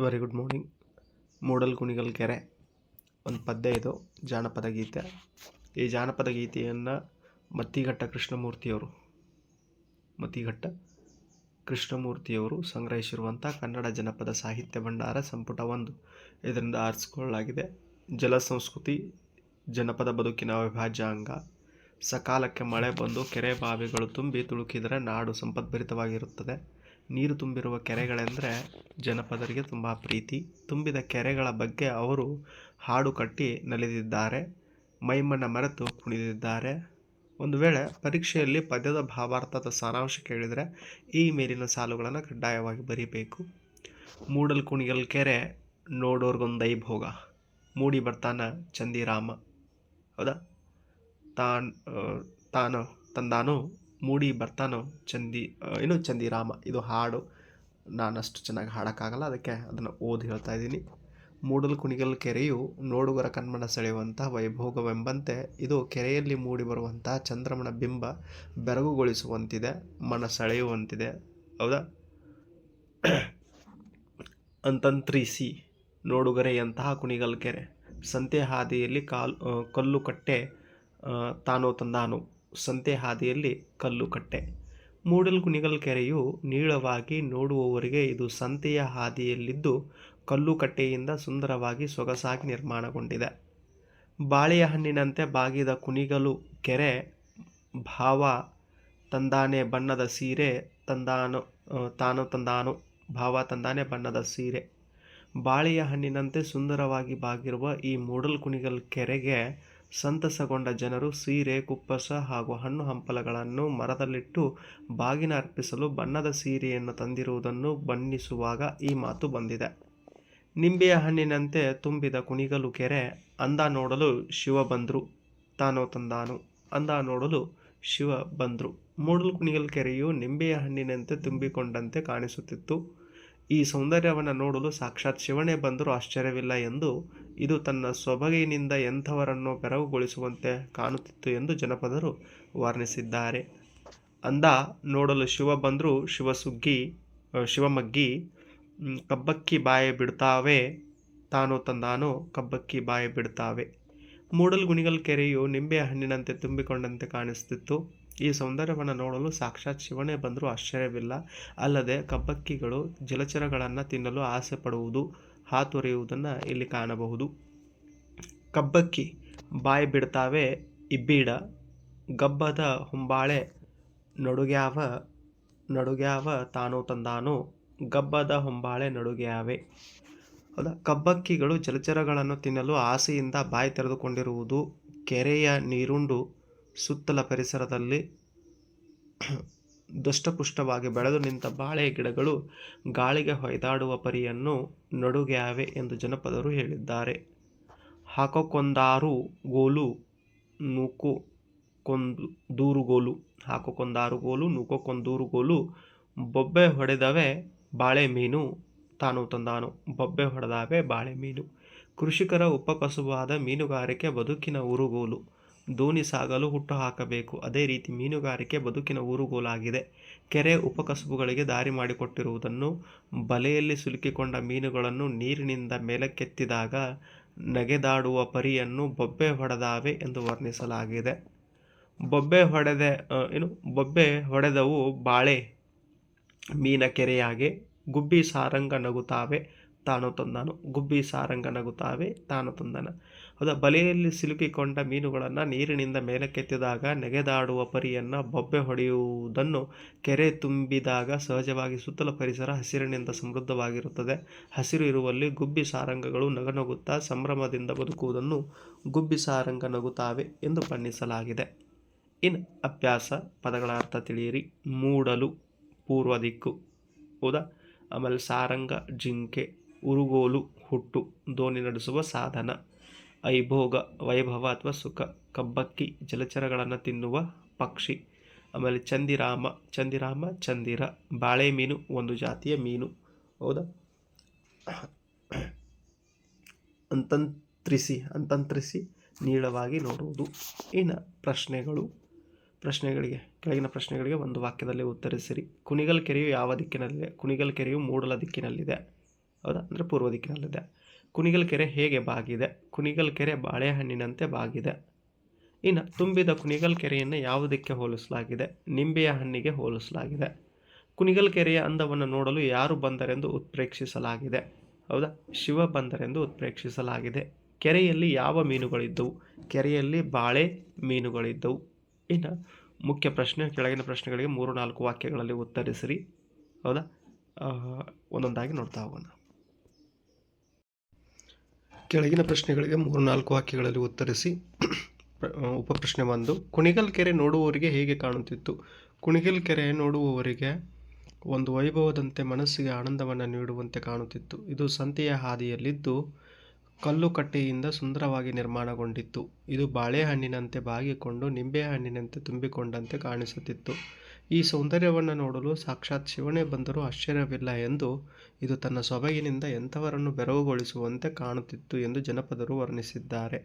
Very good morning ಮೂಡಲ್ Kunigal ಕೆರೆ. ಒಂದು ಪದ್ಯ ಇದು, ಜಾನಪದ ಗೀತೆ. ಈ ಜಾನಪದ ಗೀತೆಯನ್ನು ಮತ್ತಿಘಟ್ಟ ಕೃಷ್ಣಮೂರ್ತಿಯವರು ಮತ್ತಿಘಟ್ಟ ಕೃಷ್ಣಮೂರ್ತಿಯವರು ಸಂಗ್ರಹಿಸಿರುವಂಥ ಕನ್ನಡ ಜನಪದ ಸಾಹಿತ್ಯ ಭಂಡಾರ ಸಂಪುಟ ಒಂದು. ಇದರಿಂದ ಆರಿಸಿಕೊಳ್ಳಲಾಗಿದೆ. ಜಲ ಸಂಸ್ಕೃತಿ, ಜನಪದ ಬದುಕಿನ ಅವಿಭಾಜ್ಯ ಅಂಗ. ಸಕಾಲಕ್ಕೆ ಮಳೆ ಬಂದು ಕೆರೆ ಬಾವಿಗಳು ತುಂಬಿ ತುಳುಕಿದರೆ ನಾಡು ಸಂಪದ್ಭರಿತವಾಗಿರುತ್ತದೆ ನೀರು ತುಂಬಿರುವ ಕೆರೆಗಳೆಂದರೆ ಜನಪದರಿಗೆ ತುಂಬ ಪ್ರೀತಿ. ತುಂಬಿದ ಕೆರೆಗಳ ಬಗ್ಗೆ ಅವರು ಹಾಡು ಕಟ್ಟಿ ನಲಿದಿದ್ದಾರೆ ಮೈಮನ ಮರೆತು ಕುಣಿದಿದ್ದಾರೆ. ಒಂದು ವೇಳೆ ಪರೀಕ್ಷೆಯಲ್ಲಿ ಪದ್ಯದ ಭಾವಾರ್ಥದ ಸಾರಾಂಶ ಕೇಳಿದರೆ ಈ ಮೇಲಿನ ಸಾಲುಗಳನ್ನು ಕಡ್ಡಾಯವಾಗಿ ಬರೀಬೇಕು. ಮೂಡಲ್ ಕುಣಿಗಲ್ ಕೆರೆ ನೋಡೋರ್ಗೊಂದು ಭೋಗ, ಮೂಡಿ ಬರ್ತಾನ ಚಂದಿರಾಮ. ಹೌದಾ? ತಾನ್, ತಾನು, ತಂದಾನು ಮೂಡಿ ಬರ್ತಾನೋ ಚಂದಿ ಏನು ಚಂದಿರಾಮ, ಇದು ಹಾಡು. ನಾನು ಅಷ್ಟು ಚೆನ್ನಾಗಿ ಹಾಡೋಕ್ಕಾಗಲ್ಲ, ಅದಕ್ಕೆ ಅದನ್ನು ಓದಿ ಹೇಳ್ತಾ ಇದ್ದೀನಿ. ಮೂಡಲ್ ಕುಣಿಗಲ್ ಕೆರೆಯು ನೋಡುಗರ ಕಣ್ಮನ ಸೆಳೆಯುವಂಥ ವೈಭೋಗವೆಂಬಂತೆ ಇದು ಕೆರೆಯಲ್ಲಿ ಮೂಡಿ ಬರುವಂತಹ ಚಂದ್ರಮನ ಬಿಂಬ ಬೆರಗುಗೊಳಿಸುವಂತಿದೆ, ಮನ ಸೆಳೆಯುವಂತಿದೆ. ಹೌದಾ? ಅಂತಂತ್ರಿಸಿ ನೋಡುಗರೆಯಂತಹ ಕುಣಿಗಲ್ ಕೆರೆ. ಸಂತೆ ಹಾದಿಯಲ್ಲಿ ಕಾಲು ಕಲ್ಲು ಕಟ್ಟೆ ತಾನೋ ತಂದಾನು. ಸಂತೆ ಹಾದಿಯಲ್ಲಿ ಕಲ್ಲು ಕಟ್ಟೆ. ಮೂಡಲ್ ಕುಣಿಗಲ್ ಕೆರೆಯು ನೀಳವಾಗಿ ನೋಡುವವರಿಗೆ ಇದು ಸಂತೆಯ ಹಾದಿಯಲ್ಲಿದ್ದು ಕಲ್ಲು ಕಟ್ಟೆಯಿಂದ ಸುಂದರವಾಗಿ ಸೊಗಸಾಗಿ ನಿರ್ಮಾಣಗೊಂಡಿದೆ. ಬಾಳೆಯ ಹಣ್ಣಿನಂತೆ ಬಾಗಿದ ಕುಣಿಗಲು ಕೆರೆ ಭಾವ ತಂದಾನೆ ಬಣ್ಣದ ಸೀರೆ ತಂದಾನು ತಾನು ತಂದಾನು, ಭಾವ ತಂದಾನೆ ಬಣ್ಣದ ಸೀರೆ. ಬಾಳೆಯ ಹಣ್ಣಿನಂತೆ ಸುಂದರವಾಗಿ ಬಾಗಿರುವ ಈ ಮೂಡಲ್ ಕುಣಿಗಲ್ ಕೆರೆಗೆ ಸಂತಸಗೊಂಡ ಜನರು ಸೀರೆ, ಕುಪ್ಪಸ ಹಾಗೂ ಹಣ್ಣು ಹಂಪಲಗಳನ್ನು ಮರದಲ್ಲಿಟ್ಟು ಬಾಗಿನ ಅರ್ಪಿಸಲು ಬಣ್ಣದ ಸೀರೆಯನ್ನು ತಂದಿರುವುದನ್ನು ಬಣ್ಣಿಸುವಾಗ ಈ ಮಾತು ಬಂದಿದೆ. ನಿಂಬೆಯ ಹಣ್ಣಿನಂತೆ ತುಂಬಿದ ಕುಣಿಗಲು ಕೆರೆ, ಅಂದ ನೋಡಲು ಶಿವ ಬಂದ್ರು. ತಾನೋ ತಂದಾನು, ಅಂದ ನೋಡಲು ಶಿವ ಬಂದ್ರು. ಮೂಡಲು ಕುಣಿಗಲ್ ಕೆರೆಯು ನಿಂಬೆಯ ಹಣ್ಣಿನಂತೆ ತುಂಬಿಕೊಂಡಂತೆ ಕಾಣಿಸುತ್ತಿತ್ತು. ಈ ಸೌಂದರ್ಯವನ್ನು ನೋಡಲು ಸಾಕ್ಷಾತ್ ಶಿವನೇ ಬಂದರೂ ಆಶ್ಚರ್ಯವಿಲ್ಲ ಎಂದು ಇದು ತನ್ನ ಸೊಬಗಿನಿಂದ ಎಂಥವರನ್ನು ಬೆರಗುಗೊಳಿಸುವಂತೆ ಕಾಣುತ್ತಿತ್ತು ಎಂದು ಜನಪದರು ವರ್ಣಿಸಿದ್ದಾರೆ. ಅಂದ ನೋಡಲು ಶಿವ ಬಂದರೂ ಶಿವಸುಗ್ಗಿ ಶಿವಮಗ್ಗಿ ಕಬ್ಬಕ್ಕಿ ಬಾಯಿ ಬಿಡ್ತಾವೆ, ತಾನು ತಂದಾನು ಕಬ್ಬಕ್ಕಿ ಬಾಯಿ ಬಿಡ್ತಾವೆ. ಮೂಡಲ್ ಗುಣಿಗಲ್ ಕೆರೆಯು ನಿಂಬೆ ಹಣ್ಣಿನಂತೆ ತುಂಬಿಕೊಂಡಂತೆ ಕಾಣಿಸುತ್ತಿತ್ತು ಈ ಸೌಂದರ್ಯವನ್ನು ನೋಡಲು ಸಾಕ್ಷಾತ್ ಶಿವನೇ ಬಂದರೂ ಆಶ್ಚರ್ಯವಿಲ್ಲ. ಅಲ್ಲದೆ ಕಬ್ಬಕ್ಕಿಗಳು ಜಲಚರಗಳನ್ನು ತಿನ್ನಲು ಆಸೆ ಪಡುವುದು ಹಾತೊರೆಯುವುದನ್ನು ಇಲ್ಲಿ ಕಾಣಬಹುದು. ಕಬ್ಬಕ್ಕಿ ಬಾಯಿ ಬಿಡ್ತಾವೆ, ಇಬ್ಬೀಡ. ಗಬ್ಬದ ಹೊಂಬಾಳೆ ನಡುಗ್ಯಾವ ನಡುಗ್ಯಾವ ತಾನು ತಂದಾನು. ಗಬ್ಬದ ಹೊಂಬಾಳೆ ನಡುಗ್ಯಾವೆ. ಹೌದಾ? ಕಬ್ಬಕ್ಕಿಗಳು ಜಲಚರಗಳನ್ನು ತಿನ್ನಲು ಆಸೆಯಿಂದ ಬಾಯಿ ತೆರೆದುಕೊಂಡಿರುವುದು ಕೆರೆಯ ನೀರುಂಡು ಸುತ್ತಲ ಪರಿಸರದಲ್ಲಿ ದಷ್ಟಪುಷ್ಟವಾಗಿ ಬೆಳೆದು ನಿಂತ ಬಾಳೆ ಗಿಡಗಳು ಗಾಳಿಗೆ ಹೊಯ್ದಾಡುವ ಪರಿಯನ್ನು ನಡುಗ್ಯಾವೆ ಎಂದು ಜನಪದರು ಹೇಳಿದ್ದಾರೆ. ಹಾಕೋಕೊಂದಾರು ಗೋಲು ನೂಕು ಕೊಂದು ದೂರುಗೋಲು ಹಾಕೋಕೊಂದಾರು ಗೋಲು ಗೋಲು, ಬೊಬ್ಬೆ ಹೊಡೆದವೆ ಬಾಳೆ ಮೀನು ತಾನು ತಂದಾನು, ಬೊಬ್ಬೆ ಹೊಡೆದಾವೆ ಬಾಳೆ ಮೀನು. ಕೃಷಿಕರ ಉಪಕಸುಬಾದ ಮೀನುಗಾರಿಕೆ ಬದುಕಿನ ಊರುಗೋಲು. ದೋಣಿ ಸಾಗಲು ಹುಟ್ಟು ಹಾಕಬೇಕು ಅದೇ ರೀತಿ ಮೀನುಗಾರಿಕೆ ಬದುಕಿನ ಊರುಗೋಲಾಗಿದೆ. ಕೆರೆ ಉಪಕಸುಬುಗಳಿಗೆ ದಾರಿ ಮಾಡಿಕೊಟ್ಟಿರುವುದನ್ನು ಬಲೆಯಲ್ಲಿ ಸಿಲುಕಿಕೊಂಡ ಮೀನುಗಳನ್ನು ನೀರಿನಿಂದ ಮೇಲಕ್ಕೆತ್ತಿದಾಗ ನಗೆದಾಡುವ ಪರಿಯನ್ನು ಬೊಬ್ಬೆ ಹೊಡೆದಾವೆ ಎಂದು ವರ್ಣಿಸಲಾಗಿದೆ. ಬೊಬ್ಬೆ ಹೊಡೆದೆ ಏನು? ಬೊಬ್ಬೆ ಹೊಡೆದವು ಬಾಳೆ ಮೀನ ಕೆರೆಯಾಗೆ ಗುಬ್ಬಿ ಸಾರಂಗ ನಗುತ್ತಾವೆ. ತಾನು ತಂದನು, ಗುಬ್ಬಿ ಸಾರಂಗ ನಗುತ್ತಾವೆ ತಾನು ತಂದನು. ಹೌದಾ? ಬಲೆಯಲ್ಲಿ ಸಿಲುಕಿಕೊಂಡ ಮೀನುಗಳನ್ನು ನೀರಿನಿಂದ ಮೇಲಕ್ಕೆತ್ತಿದಾಗ ನೆಗೆದಾಡುವ ಪರಿಯನ್ನು ಬೊಬ್ಬೆ ಹೊಡೆಯುವುದನ್ನು ಕೆರೆ ತುಂಬಿದಾಗ ಸಹಜವಾಗಿ ಸುತ್ತಲ ಪರಿಸರ ಹಸಿರಿನಿಂದ ಸಮೃದ್ಧವಾಗಿರುತ್ತದೆ. ಹಸಿರು ಇರುವಲ್ಲಿ ಗುಬ್ಬಿ ಸಾರಂಗಗಳು ನಗನಗುತ್ತಾ ಸಂಭ್ರಮದಿಂದ ಬದುಕುವುದನ್ನು ಗುಬ್ಬಿ ಸಾರಂಗ ನಗುತ್ತಾವೆ ಎಂದು ಬಣ್ಣಿಸಲಾಗಿದೆ. ಇನ್ ಅಭ್ಯಾಸ ಪದಗಳ ಅರ್ಥ ತಿಳಿಯಿರಿ. ಮೂಡಲು ಪೂರ್ವ ದಿಕ್ಕು ಹೌದಾ? ಆಮೇಲೆ ಸಾರಂಗ, ಜಿಂಕೆ ಉರುಗೋಲು, ಹುಟ್ಟು, ದೋಣಿ ನಡೆಸುವ ಸಾಧನ. ಐಭೋಗ, ವೈಭವ ಅಥವಾ ಸುಖ. ಕಬ್ಬಕ್ಕಿ, ಜಲಚರಗಳನ್ನು ತಿನ್ನುವ ಪಕ್ಷಿ. ಆಮೇಲೆ ಚಂದಿರಾಮ ಚಂದಿರಾಮ, ಚಂದಿರ. ಬಾಳೆ ಮೀನು, ಒಂದು ಜಾತಿಯ ಮೀನು. ಹೌದಾ? ಅಂತಂತ್ರಿಸಿ ಅಂತಂತ್ರಿಸಿ ನೀಳವಾಗಿ ನೋಡುವುದು. ಇನ್ನು ಪ್ರಶ್ನೆಗಳು. ಪ್ರಶ್ನೆಗಳಿಗೆ, ಕೆಳಗಿನ ಪ್ರಶ್ನೆಗಳಿಗೆ ಒಂದು ವಾಕ್ಯದಲ್ಲಿ ಉತ್ತರಿಸಿರಿ. ಕುಣಿಗಲ್ ಕೆರೆಯು ಯಾವ ದಿಕ್ಕಿನಲ್ಲಿದೆ? ಕುಣಿಗಲ್ ಕೆರೆಯು ಮೂಡಲ ದಿಕ್ಕಿನಲ್ಲಿದೆ. ಹೌದಾ? ಅಂದರೆ ಪೂರ್ವ ದಿಕ್ಕಿನಲ್ಲಿದೆ ಕುಣಿಗಲ್ ಕೆರೆ ಹೇಗೆ ಬಾಗಿದೆ? ಕುಣಿಗಲ್ ಕೆರೆ ಬಾಳೆಹಣ್ಣಿನಂತೆ ಬಾಗಿದೆ. ಇನ್ನು ತುಂಬಿದ ಕುಣಿಗಲ್ ಕೆರೆಯನ್ನು ಯಾವುದಕ್ಕೆ ಹೋಲಿಸಲಾಗಿದೆ? ನಿಂಬೆಯ ಹಣ್ಣಿಗೆ ಹೋಲಿಸಲಾಗಿದೆ. ಕುಣಿಗಲ್ ಕೆರೆಯ ಅಂದವನ್ನು ನೋಡಲು ಯಾರು ಬಂದರೆಂದು ಉತ್ಪ್ರೇಕ್ಷಿಸಲಾಗಿದೆ. ಹೌದಾ? ಶಿವ ಬಂದರೆಂದು ಉತ್ಪ್ರೇಕ್ಷಿಸಲಾಗಿದೆ. ಕೆರೆಯಲ್ಲಿ ಯಾವ ಮೀನುಗಳಿದ್ದವು? ಕೆರೆಯಲ್ಲಿ ಬಾಳೆ ಮೀನುಗಳಿದ್ದವು. ಇನ್ನು ಮುಖ್ಯ ಪ್ರಶ್ನೆ, ಕೆಳಗಿನ ಪ್ರಶ್ನೆಗಳಿಗೆ ಮೂರು ನಾಲ್ಕು ವಾಕ್ಯಗಳಲ್ಲಿ ಉತ್ತರಿಸಿರಿ. ಹೌದಾ? ಒಂದೊಂದಾಗಿ ನೋಡ್ತಾ ಹೋಗೋಣ. ಕೆಳಗಿನ ಪ್ರಶ್ನೆಗಳಿಗೆ ಮೂರು, ನಾಲ್ಕು ವಾಕ್ಯಗಳಲ್ಲಿ ಉತ್ತರಿಸಿ ಉಪಪ್ರಶ್ನೆ ಒಂದು. ಕುಣಿಗಲ್ ಕೆರೆ ನೋಡುವವರಿಗೆ ಹೇಗೆ ಕಾಣುತ್ತಿತ್ತು? ಕುಣಿಗಲ್ ಕೆರೆ ನೋಡುವವರಿಗೆ ಒಂದು ವೈಭವದಂತೆ ಮನಸ್ಸಿಗೆ ಆನಂದವನ್ನು ನೀಡುವಂತೆ ಕಾಣುತ್ತಿತ್ತು. ಇದು ಸಂತೆಯ ಹಾದಿಯಲ್ಲಿದ್ದು ಕಲ್ಲು ಕಟ್ಟೆಯಿಂದ ಸುಂದರವಾಗಿ ನಿರ್ಮಾಣಗೊಂಡಿತ್ತು. ಇದು ಬಾಳೆಹಣ್ಣಿನಂತೆ ಬಾಗಿಕೊಂಡು ನಿಂಬೆಹಣ್ಣಿನಂತೆ ತುಂಬಿಕೊಂಡಂತೆ ಕಾಣಿಸುತ್ತಿತ್ತು. ಈ ಸೌಂದರ್ಯವನ್ನು ನೋಡಲು ಸಾಕ್ಷಾತ್ ಶಿವನೇ ಬಂದರೂ ಆಶ್ಚರ್ಯವಿಲ್ಲ ಎಂದು ಇದು ತನ್ನ ಸೊಬಗಿನಿಂದ ಎಂಥವರನ್ನು ಬೆರವುಗೊಳಿಸುವಂತೆ ಕಾಣುತ್ತಿತ್ತು ಎಂದು ಜನಪದರು ವರ್ಣಿಸಿದ್ದಾರೆ.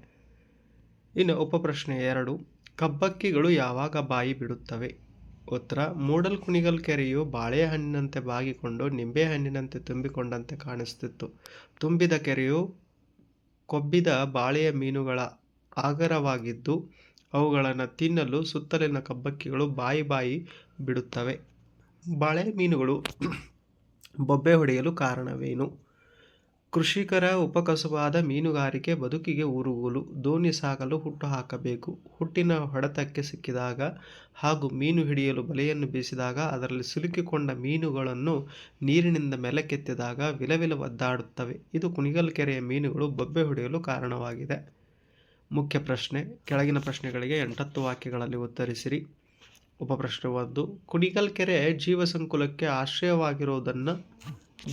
ಇನ್ನು ಉಪಪ್ರಶ್ನೆ ಎರಡು, ಕಬ್ಬಕ್ಕಿಗಳು ಯಾವಾಗ ಬಾಯಿ ಬಿಡುತ್ತವೆ? ಉತ್ತರ, ಮೂಡಲ್ ಕುಣಿಗಲ್ ಕೆರೆಯು ಬಾಳೆಹಣ್ಣಿನಂತೆ ಬಾಗಿಕೊಂಡು ನಿಂಬೆಹಣ್ಣಿನಂತೆ ತುಂಬಿಕೊಂಡಂತೆ ಕಾಣಿಸುತ್ತಿತ್ತು ತುಂಬಿದ ಕೆರೆಯು ಕೊಬ್ಬಿದ ಬಾಳೆಯ ಮೀನುಗಳ ಆಗರವಾಗಿದ್ದು ಅವುಗಳನ್ನು ತಿನ್ನಲು ಸುತ್ತಲಿನ ಕಬ್ಬಕ್ಕಿಗಳು ಬಾಯಿ ಬಾಯಿ ಬಿಡುತ್ತವೆ. ಬಾಳೆ ಮೀನುಗಳು ಬೊಬ್ಬೆ ಹೊಡೆಯಲು ಕಾರಣವೇನು? ಕೃಷಿಕರ ಉಪಕಸುಬಾದ ಮೀನುಗಾರಿಕೆ ಬದುಕಿಗೆ ಉರುಗುಲು ದೋಣಿ ಸಾಗಲು ಹುಟ್ಟು ಹಾಕಬೇಕು. ಹುಟ್ಟಿನ ಹೊಡೆತಕ್ಕೆ ಸಿಕ್ಕಿದಾಗ ಹಾಗೂ ಮೀನು ಹಿಡಿಯಲು ಬಲೆಯನ್ನು ಬೀಸಿದಾಗ ಅದರಲ್ಲಿ ಸಿಲುಕಿಕೊಂಡ ಮೀನುಗಳನ್ನು ನೀರಿನಿಂದ ಮೆಲಕ್ಕೆತ್ತಿದಾಗ ವಿಲವಿಲ ಒದ್ದಾಡುತ್ತವೆ. ಇದು ಕುಣಿಗಲ್ ಕೆರೆಯ ಮೀನುಗಳು ಬೊಬ್ಬೆ ಹೊಡೆಯಲು ಕಾರಣವಾಗಿದೆ. ಮುಖ್ಯ ಪ್ರಶ್ನೆ, ಕೆಳಗಿನ ಪ್ರಶ್ನೆಗಳಿಗೆ ಎಂಟತ್ತು ವಾಕ್ಯಗಳಲ್ಲಿ ಉತ್ತರಿಸಿರಿ. ಉಪಪ್ರಶ್ನೆ ಒಂದು ಕುಣಿಗಲ್ ಕೆರೆ ಜೀವಸಂಕುಲಕ್ಕೆ ಆಶ್ರಯವಾಗಿರುವುದನ್ನು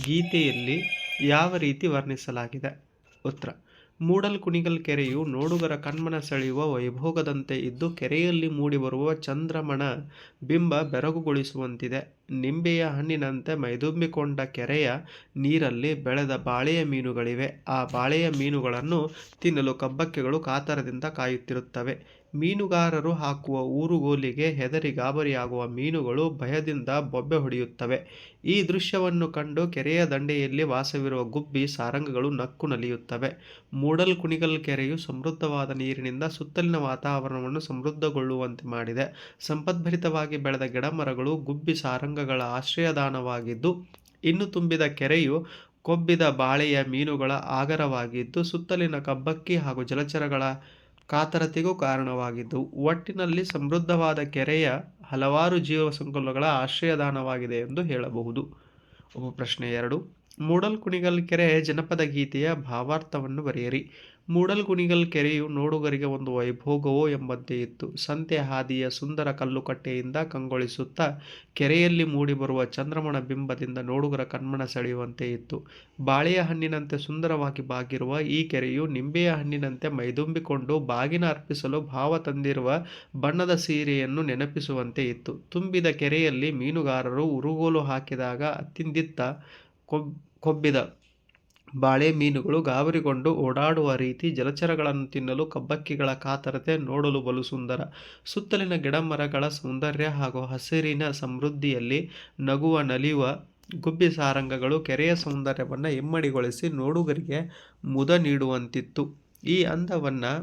ಗೀತೆಯಲ್ಲಿ ಯಾವ ರೀತಿ ವರ್ಣಿಸಲಾಗಿದೆ? ಉತ್ತರ ಮೂಡಲ್ ಕುಣಿಗಲ್ ಕೆರೆಯು ನೋಡುಗರ ಕಣ್ಮನ ಸೆಳೆಯುವ ವೈಭೋಗದಂತೆ ಇದ್ದು, ಕೆರೆಯಲ್ಲಿ ಮೂಡಿಬರುವ ಚಂದ್ರಮಣ ಬಿಂಬ ಬೆರಗುಗೊಳಿಸುವಂತಿದೆ. ನಿಂಬೆಯ ಹಣ್ಣಿನಂತೆ ಮೈದುಂಬಿಕೊಂಡ ಕೆರೆಯ ನೀರಲ್ಲಿ ಬೆಳೆದ ಬಾಳೆಯ ಮೀನುಗಳಿವೆ. ಆ ಬಾಳೆಯ ಮೀನುಗಳನ್ನು ತಿನ್ನಲು ಕಬ್ಬಕ್ಕೆಗಳು ಕಾತರದಿಂದ ಕಾಯುತ್ತಿರುತ್ತವೆ. ಮೀನುಗಾರರು ಹಾಕುವ ಊರುಗೋಲಿಗೆ ಹೆದರಿ ಗಾಬರಿಯಾಗುವ ಮೀನುಗಳು ಭಯದಿಂದ ಬೊಬ್ಬೆ ಹೊಡೆಯುತ್ತವೆ. ಈ ದೃಶ್ಯವನ್ನು ಕಂಡು ಕೆರೆಯ ದಂಡೆಯಲ್ಲಿ ವಾಸವಿರುವ ಗುಬ್ಬಿ ಸಾರಂಗಗಳು ನಕ್ಕು ನಲಿಯುತ್ತವೆ. ಮೂಡಲ್ ಕುಣಿಗಲ್ ಕೆರೆಯು ಸಮೃದ್ಧವಾದ ನೀರಿನಿಂದ ಸುತ್ತಲಿನ ವಾತಾವರಣವನ್ನು ಸಮೃದ್ಧಗೊಳ್ಳುವಂತೆ ಮಾಡಿದೆ. ಸಂಪದ್ಭರಿತವಾಗಿ ಬೆಳೆದ ಗಿಡಮರಗಳು ಗುಬ್ಬಿ ಸಾರಂಗಗಳ ಆಶ್ರಯದಾನವಾಗಿದ್ದು, ಇನ್ನು ತುಂಬಿದ ಕೆರೆಯು ಕೊಬ್ಬಿದ ಬಾಳೆಯ ಮೀನುಗಳ ಆಗರವಾಗಿದ್ದು, ಸುತ್ತಲಿನ ಕಬ್ಬಕ್ಕಿ ಹಾಗೂ ಜಲಚರಗಳ ಕಾತರತೆಗೂ ಕಾರಣವಾಗಿದ್ದು ಒಟ್ಟಿನಲ್ಲಿ ಸಮೃದ್ಧವಾದ ಕೆರೆಯ ಹಲವಾರು ಜೀವಸಂಕುಲಗಳ ಆಶ್ರಯದಾನವಾಗಿದೆ ಎಂದು ಹೇಳಬಹುದು. ಉಪಪ್ರಶ್ನೆ ಎರಡು. ಮೂಡಲ್ ಕುಣಿಗಲ್ ಕೆರೆ ಜನಪದ ಗೀತೆಯ ಭಾವಾರ್ಥವನ್ನು ಬರೆಯಿರಿ. ಮೂಡಲ್ ಕುಣಿಗಲ್ ಕೆರೆಯು ನೋಡುಗರಿಗೆ ಒಂದು ವೈಭೋಗವೋ ಎಂಬಂತೆ ಇತ್ತು. ಸಂತೆ ಹಾದಿಯ ಸುಂದರ ಕಲ್ಲುಕಟ್ಟೆಯಿಂದ ಕಂಗೊಳಿಸುತ್ತಾ ಕೆರೆಯಲ್ಲಿ ಮೂಡಿಬರುವ ಚಂದ್ರಮಣ ಬಿಂಬದಿಂದ ನೋಡುಗರ ಕಣ್ಮನ ಸೆಳೆಯುವಂತೆ ಇತ್ತು. ಬಾಳೆಯ ಹಣ್ಣಿನಂತೆ ಸುಂದರವಾಗಿ ಬಾಗಿರುವ ಈ ಕೆರೆಯು ನಿಂಬೆಯ ಹಣ್ಣಿನಂತೆ ಮೈದುಂಬಿಕೊಂಡು ಬಾಗಿನ ಅರ್ಪಿಸಲು ಭಾವ ತಂದಿರುವ ಬಣ್ಣದ ಸೀರೆಯನ್ನು ನೆನಪಿಸುವಂತೆ ಇತ್ತು. ತುಂಬಿದ ಕೆರೆಯಲ್ಲಿ ಮೀನುಗಾರರು ಉರುಗೋಲು ಹಾಕಿದಾಗ ಅತ್ತಿಂದಿತ್ತ ಕೊಬ್, ಕೊಬ್ಬಿದ ಬಾಳೆ ಮೀನುಗಳು ಗಾಬರಿಗೊಂಡು ಓಡಾಡುವ ರೀತಿ ಜಲಚರಗಳನ್ನು ತಿನ್ನಲು ಕಬ್ಬಕ್ಕಿಗಳ ಕಾತರತೆ ನೋಡಲು ಬಲು ಸುಂದರ. ಸುತ್ತಲಿನ ಗಿಡಮರಗಳ ಸೌಂದರ್ಯ ಹಾಗೂ ಹಸಿರಿನ ಸಮೃದ್ಧಿಯಲ್ಲಿ ನಗುವ, ನಲಿಯುವ ಗುಬ್ಬಿ ಸಾರಂಗಗಳು ಕೆರೆಯ ಸೌಂದರ್ಯವನ್ನು ಇಮ್ಮಡಿಗೊಳಿಸಿ ನೋಡುಗರಿಗೆ ಮುದ ನೀಡುವಂತಿತ್ತು. ಈ ಅಂದವನ್ನು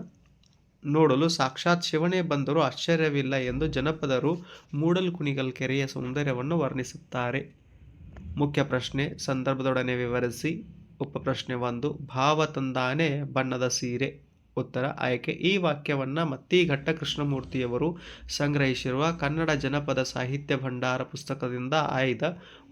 ನೋಡಲು ಸಾಕ್ಷಾತ್ ಶಿವನೇ ಬಂದರೂ ಆಶ್ಚರ್ಯವಿಲ್ಲ ಎಂದು ಜನಪದರು ಮೂಡಲ್ ಕುಣಿಗಲ್ ಕೆರೆಯ ಸೌಂದರ್ಯವನ್ನು ವರ್ಣಿಸುತ್ತಾರೆ. ಮುಖ್ಯ ಪ್ರಶ್ನೆ ಸಂದರ್ಭದೊಡನೆ ವಿವರಿಸಿ. ಉಪಪ್ರಶ್ನೆ ಒಂದು ಭಾವ ತಂದಾನೆ ಬಣ್ಣದ ಸೀರೆ. ಉತ್ತರ. ಆಯ್ಕೆ. ಈ ವಾಕ್ಯವನ್ನು ಮತ್ತಿಘಟ್ಟ ಕೃಷ್ಣಮೂರ್ತಿಯವರು ಸಂಗ್ರಹಿಸಿರುವ ಕನ್ನಡ ಜನಪದ ಸಾಹಿತ್ಯ ಭಂಡಾರ ಪುಸ್ತಕದಿಂದ ಆಯ್ದ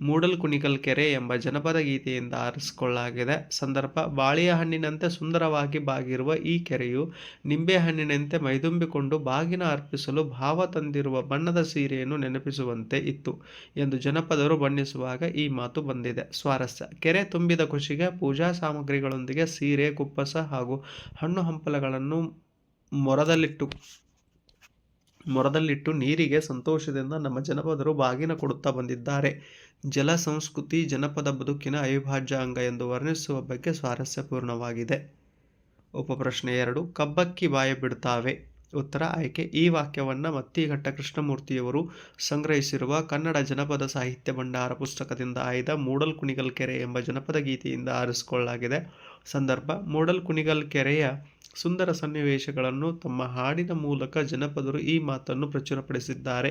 ಮೂಡಲ್ ಕುಣಿಕಲ್ ಕೆರೆ ಎಂಬ ಜನಪದ ಗೀತೆಯಿಂದ ಆರಿಸಿಕೊಳ್ಳಲಾಗಿದೆ. ಸಂದರ್ಭ. ಬಾಳೆಯ ಹಣ್ಣಿನಂತೆ ಸುಂದರವಾಗಿ ಬಾಗಿರುವ ಈ ಕೆರೆಯು ನಿಂಬೆ ಹಣ್ಣಿನಂತೆ ಮೈದುಂಬಿಕೊಂಡು ಬಾಗಿನ ಅರ್ಪಿಸಲು ಭಾವ ತಂದಿರುವ ಬಣ್ಣದ ಸೀರೆಯನ್ನು ನೆನಪಿಸುವಂತೆ ಇತ್ತು ಎಂದು ಜನಪದರು ಬಣ್ಣಿಸುವಾಗ ಈ ಮಾತು ಬಂದಿದೆ. ಸ್ವಾರಸ್ಯ. ಕೆರೆ ತುಂಬಿದ ಖುಷಿಗೆ ಪೂಜಾ ಸಾಮಗ್ರಿಗಳೊಂದಿಗೆ ಸೀರೆ, ಕುಪ್ಪಸ ಹಾಗೂ ಹಣ್ಣು ಹಂಪಲಗಳನ್ನು ಮೊರದಲ್ಲಿಟ್ಟು ಮೊರದಲ್ಲಿಟ್ಟು ನೀರಿಗೆ ಸಂತೋಷದಿಂದ ನಮ್ಮ ಜನಪದರು ಬಾಗಿನ ಕೊಡುತ್ತಾ ಬಂದಿದ್ದಾರೆ. ಜಲ ಸಂಸ್ಕೃತಿ ಜನಪದ ಬದುಕಿನ ಅವಿಭಾಜ್ಯ ಅಂಗ ಎಂದು ವರ್ಣಿಸುವ ಬಗ್ಗೆ ಸ್ವಾರಸ್ಯಪೂರ್ಣವಾಗಿದೆ. ಉಪಪ್ರಶ್ನೆ ಎರಡು, ಕಬ್ಬಕ್ಕಿ ಬಾಯ ಬಿಡ್ತಾವೆ. ಉತ್ತರ, ಆಯ್ಕೆ, ಈ ವಾಕ್ಯವನ್ನು ಮತ್ತಿಘಟ್ಟ ಕೃಷ್ಣಮೂರ್ತಿಯವರು ಸಂಗ್ರಹಿಸಿರುವ ಕನ್ನಡ ಜನಪದ ಸಾಹಿತ್ಯ ಭಂಡಾರ ಪುಸ್ತಕದಿಂದ ಆಯ್ದ ಮೂಡಲ್ ಕುಣಿಗಲ್ ಕೆರೆ ಎಂಬ ಜನಪದ ಗೀತೆಯಿಂದ ಆರಿಸಿಕೊಳ್ಳಲಾಗಿದೆ. ಸಂದರ್ಭ, ಮೂಡಲ್ ಕುಣಿಗಲ್ ಕೆರೆಯ ಸುಂದರ ಸನ್ನಿವೇಶಗಳನ್ನು ತಮ್ಮ ಹಾಡಿನ ಮೂಲಕ ಜನಪದರು ಈ ಮಾತನ್ನು ಪ್ರಚುರಪಡಿಸಿದ್ದಾರೆ.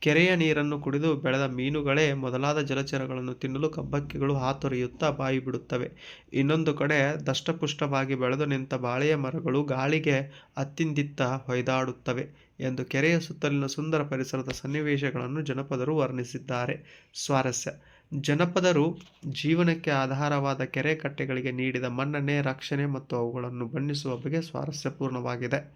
ಕೆರೆಯ ನೀರನ್ನು ಕುಡಿದು ಬೆಳೆದ ಮೀನುಗಳೇ ಮೊದಲಾದ ಜಲಚರಗಳನ್ನು ತಿನ್ನಲು ಕಬ್ಬಕ್ಕಿಗಳು ಹಾತೊರೆಯುತ್ತಾ ಬಾಯಿ ಬಿಡುತ್ತವೆ ಇನ್ನೊಂದು ಕಡೆ ದಷ್ಟಪುಷ್ಟವಾಗಿ ಬೆಳೆದು ನಿಂತ ಬಾಳೆಯ ಮರಗಳು ಗಾಳಿಗೆ ಅತ್ತಿಂದಿತ್ತ ಹೊಯ್ದಾಡುತ್ತವೆ ಎಂದು ಕೆರೆಯ ಸುತ್ತಲಿನ ಸುಂದರ ಪರಿಸರದ ಸನ್ನಿವೇಶಗಳನ್ನು ಜನಪದರು ವರ್ಣಿಸಿದ್ದಾರೆ. ಸ್ವಾರಸ್ಯ ಜನಪದರು ಜೀವನಕ್ಕೆ ಆಧಾರವಾದ ಕೆರೆ ಕಟ್ಟೆಗಳಿಗೆ ನೀಡಿದ ಮನ್ನಣೆ, ರಕ್ಷಣೆ ಮತ್ತು ಅವುಗಳನ್ನು ಬಣ್ಣಿಸುವ ಬಗ್ಗೆ ಸ್ವಾರಸ್ಯಪೂರ್ಣವಾಗಿದೆ.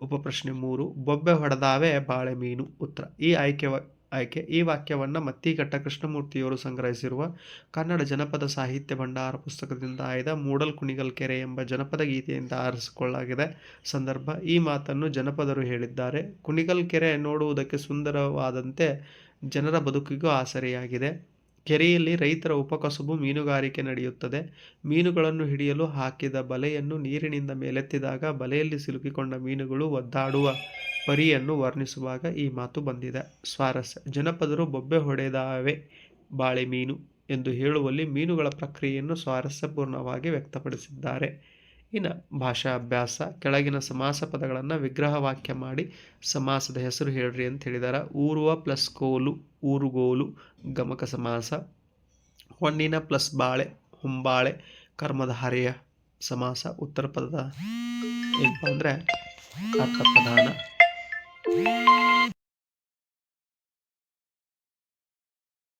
ಉಪಪ್ರಶ್ನೆ ಮೂರು, ಬೊಬ್ಬೆ ಹೊಡೆದಾವೆ, ಬಾಳೆ ಮೀನು. ಉತ್ತರ, ಈ ಆಯ್ಕೆ ಆಯ್ಕೆ, ಈ ವಾಕ್ಯವನ್ನು ಮತ್ತಿಘಟ್ಟ ಕೃಷ್ಣಮೂರ್ತಿಯವರು ಸಂಗ್ರಹಿಸಿರುವ ಕನ್ನಡ ಜನಪದ ಸಾಹಿತ್ಯ ಭಂಡಾರ ಪುಸ್ತಕದಿಂದ ಆಯ್ದ ಮೂಡಲ್ ಕುಣಿಗಲ್ ಕೆರೆ ಎಂಬ ಜನಪದ ಗೀತೆಯಿಂದ ಆರಿಸಿಕೊಳ್ಳಲಾಗಿದೆ. ಸಂದರ್ಭ, ಈ ಮಾತನ್ನು ಜನಪದರು ಹೇಳಿದ್ದಾರೆ. ಕುಣಿಗಲ್ ಕೆರೆ ನೋಡುವುದಕ್ಕೆ ಸುಂದರವಾದಂತೆ ಜನರ ಬದುಕಿಗೂ ಆಸರೆಯಾಗಿದೆ. ಕೆರೆಯಲ್ಲಿ ರೈತರ ಉಪಕಸುಬು ಮೀನುಗಾರಿಕೆ ನಡೆಯುತ್ತದೆ. ಮೀನುಗಳನ್ನು ಹಿಡಿಯಲು ಹಾಕಿದ ಬಲೆಯನ್ನು ನೀರಿನಿಂದ ಮೇಲೆತ್ತಿದಾಗ ಬಲೆಯಲ್ಲಿ ಸಿಲುಕಿಕೊಂಡ ಮೀನುಗಳು ಒದ್ದಾಡುವ ಪರಿಯನ್ನು ವರ್ಣಿಸುವಾಗ ಈ ಮಾತು ಬಂದಿದೆ. ಸ್ವಾರಸ್ಯ. ಜನಪದರು ಬೊಬ್ಬೆ ಹೊಡೆದಾವೆ ಬಾಳೆ ಮೀನು ಎಂದು ಹೇಳುವಲ್ಲಿ ಮೀನುಗಳ ಪ್ರಕ್ರಿಯೆಯನ್ನು ಸ್ವಾರಸ್ಯಪೂರ್ಣವಾಗಿ ವ್ಯಕ್ತಪಡಿಸಿದ್ದಾರೆ. ಇನ್ನು ಭಾಷಾ ಅಭ್ಯಾಸ ಕೆಳಗಿನ ಸಮಾಸ ಪದಗಳನ್ನು ವಿಗ್ರಹ ವಾಕ್ಯ ಮಾಡಿ ಸಮಾಸದ ಹೆಸರು ಹೇಳ್ರಿ ಅಂತ ಹೇಳಿದಾರೆ. ಊರುವ ಪ್ಲಸ್ ಕೋಲು, ಊರುಗೋಲು, ಗಮಕ ಸಮಾಸ, ಹೊಣ್ಣಿನ ಪ್ಲಸ್ ಬಾಳೆ, ಹೊಂಬಾಳೆ, ಕರ್ಮದ ಹರೆಯ ಸಮಾಸ, ಉತ್ತರ ಪದದ ಏನಪ್ಪ ಅಂದರೆ ಅರ್ಥ ಪ್ರಧಾನ.